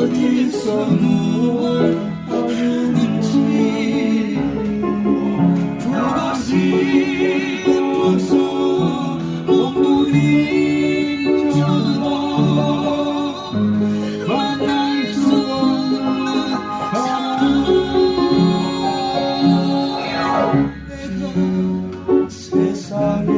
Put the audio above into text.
어디서 sorry.